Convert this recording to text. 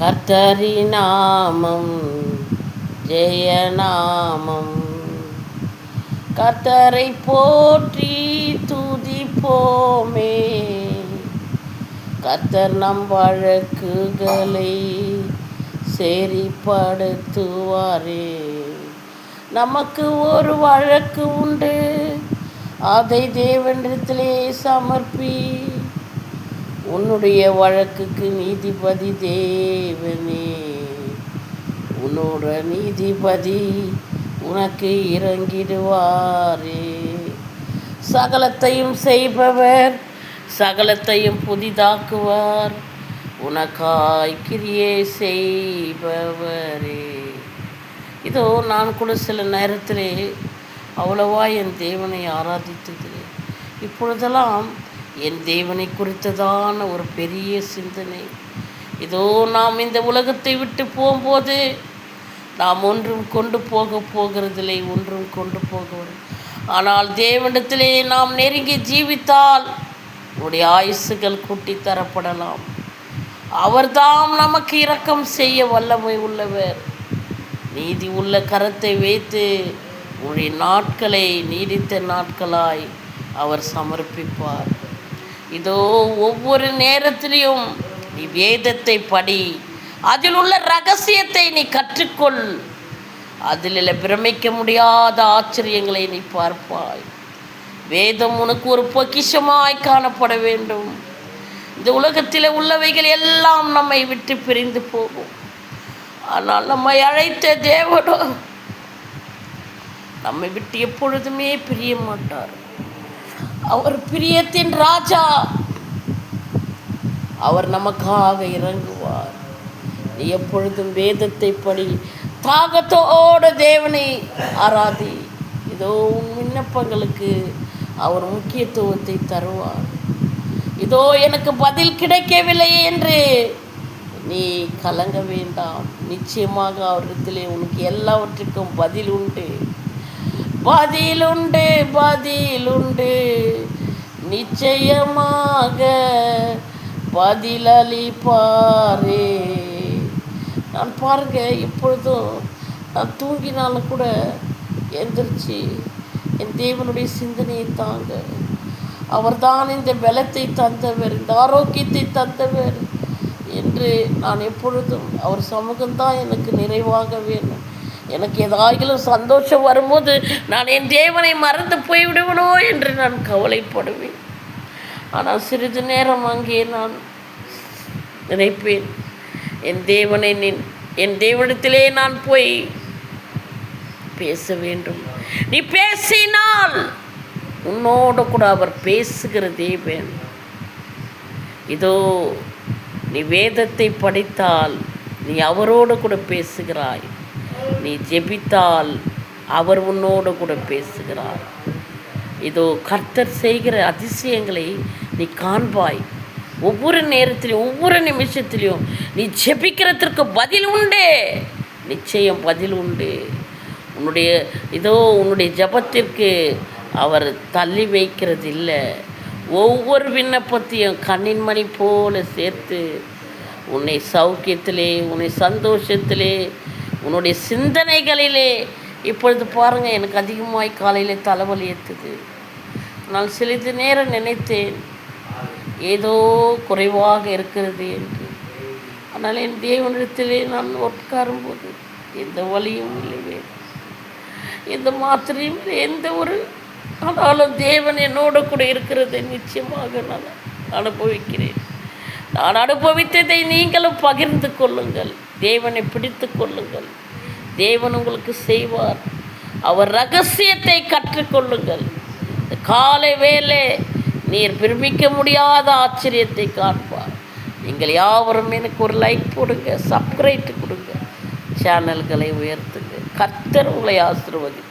கர்த்தரி நாமம் ஜெயநாமம். கர்த்தரை போற்றி துதிப்போமே. கர்த்தர் நம் வழக்குகளை செறிப்படுத்துவாரே. நமக்கு ஒரு வழக்கு உண்டு. அதை தேவனிடத்திலே சமர்ப்பி உன்னுடைய வழக்குக்கு நீதிபதி தேவனே. உன்னோட நீதிபதி உனக்கு இறங்கிடுவாரே. சகலத்தையும் செய்பவர் சகலத்தையும் புதிதாக்குவார். உனக்காய் கிரியே செய்பவரே. இதோ நான் கூட சில நேரத்திலே அவ்வளவா என் தேவனை ஆராதித்தது இப்பொழுதெல்லாம் என் தேவனை குறித்ததான ஒரு பெரிய சிந்தனை. இதோ நாம் இந்த உலகத்தை விட்டு போகும்போது நாம் ஒன்றும் கொண்டு போக போகிறதில்லை ஒன்றும் கொண்டு போகவில்லை. ஆனால் தேவனிடத்திலே நாம் நெருங்கி ஜீவித்தால் உடைய ஆயுசுகள் கூட்டி தரப்படலாம். அவர்தாம் நமக்கு இரக்கம் செய்ய வல்லமை உள்ளவர். நீதி உள்ள கரத்தை வைத்து உடைய நாட்களை நீடித்த நாட்களாய் அவர் சமர்ப்பிப்பார். இதோ ஒவ்வொரு நேரத்திலையும் நீ வேதத்தை படி அதில் உள்ள ரகசியத்தை நீ கற்றுக்கொள். அதில் பிரமிக்க முடியாத ஆச்சரியங்களை நீ பார்ப்பாய். வேதம் உனக்கு ஒரு பொக்கிஷமாய் காணப்பட வேண்டும். இந்த உலகத்தில் உள்ளவைகள் எல்லாம் நம்மை விட்டு பிரிந்து போகும். ஆனால் நம்மை அழைத்த தேவனோ நம்மை விட்டு எப்பொழுதுமே பிரிய மாட்டார். அவர் பிரியத்தின் ராஜா. அவர் நமக்காக இறங்குவார். நீ எப்பொழுதும் வேதத்தை படி தாகத்தோடு தேவனை ஆராதி. இதோ உன் விண்ணப்பங்களுக்கு அவர் முக்கியத்துவத்தை தருவார். இதோ எனக்கு பதில் கிடைக்கவில்லை என்று நீ கலங்க வேண்டாம். நிச்சயமாக அவரிடத்திலே உனக்கு எல்லாவற்றுக்கும் பதில் உண்டு. பதிலுண்டு பதிலுண்டு. நிச்சயமாக பதிலளிப்பாரே. நான் பாருங்க இப்பொழுதும் நான் தூங்கினாலும் கூட எந்திரிச்சு என் தேவனுடைய சிந்தனையை தாங்க. அவர்தான் இந்த பலத்தை தந்தவர் இந்த ஆரோக்கியத்தை தந்தவர் என்று நான் எப்பொழுதும் அவர் சமூகம்தான் எனக்கு நிறைவாக வேணும் எனக்கு ஏதாயிலும் சந்தோஷம் வரும்போது நான் என் தேவனை மறந்து போய்விடுவனோ என்று நான் கவலைப்படுவேன். ஆனால் சிறிது நேரம் அங்கே நான் நினைப்பேன் என் தேவனை நின் என் தேவனிடத்திலே நான் போய் பேச வேண்டும். நீ பேசினால் உன்னோடு கூட அவர் பேசுகிற வேண்டும் இதோ நீ வேதத்தை படித்தால் நீ அவரோடு கூட பேசுகிறாய். நீ ஜெபித்தால் அவர் உன்னோடு கூட பேசுகிறார். இதோ கர்த்தர் செய்கிற அதிசயங்களை நீ காண்பாய். ஒவ்வொரு நேரத்திலையும் ஒவ்வொரு நிமிஷத்திலையும் நீ ஜெபிக்கிறதற்கு பதில் உண்டு. நிச்சயம் பதில் உண்டு. உன்னுடைய இதோ உன்னுடைய ஜபத்திற்கு அவர் தள்ளி வைக்கிறது இல்லை ஒவ்வொரு விண்ணப்பத்தையும் கண்ணின் மணி போல சேர்த்து உன்னை சௌக்கியத்திலே உன்னை சந்தோஷத்திலே உன்னுடைய சிந்தனைகளிலே இப்பொழுது பாருங்கள் எனக்கு அதிகமாய் காலையில் தலைவலி ஏற்றுது நான் சிறிது நேரம் நினைத்தேன் ஏதோ குறைவாக இருக்கிறது என்று. ஆனால் என் தேவனிடத்திலே நான் உட்காரும்போது எந்த வழியும் இல்லைவே எந்த மாத்திரையும் எந்த ஒரு ஆனாலும் தேவன் என்னோட கூட இருக்கிறதை நிச்சயமாக நான் அனுபவிக்கிறேன். நான் அனுபவித்ததை நீங்களும் பகிர்ந்து கொள்ளுங்கள். தேவனை பிடித்து கொள்ளுங்கள். தேவன் உங்களுக்கு செய்வார். அவர் ரகசியத்தை கற்றுக்கொள்ளுங்கள். காலை வேலை நீர் பிரமிக்க முடியாத ஆச்சரியத்தை காண்பார். நீங்கள் யாவரும் எனக்கு ஒரு லைக் போடுங்க சப்ஸ்கிரைப் கொடுங்க. சேனல்களை உயர்த்துங்க. கர்த்தர் உங்களை ஆசீர்வதி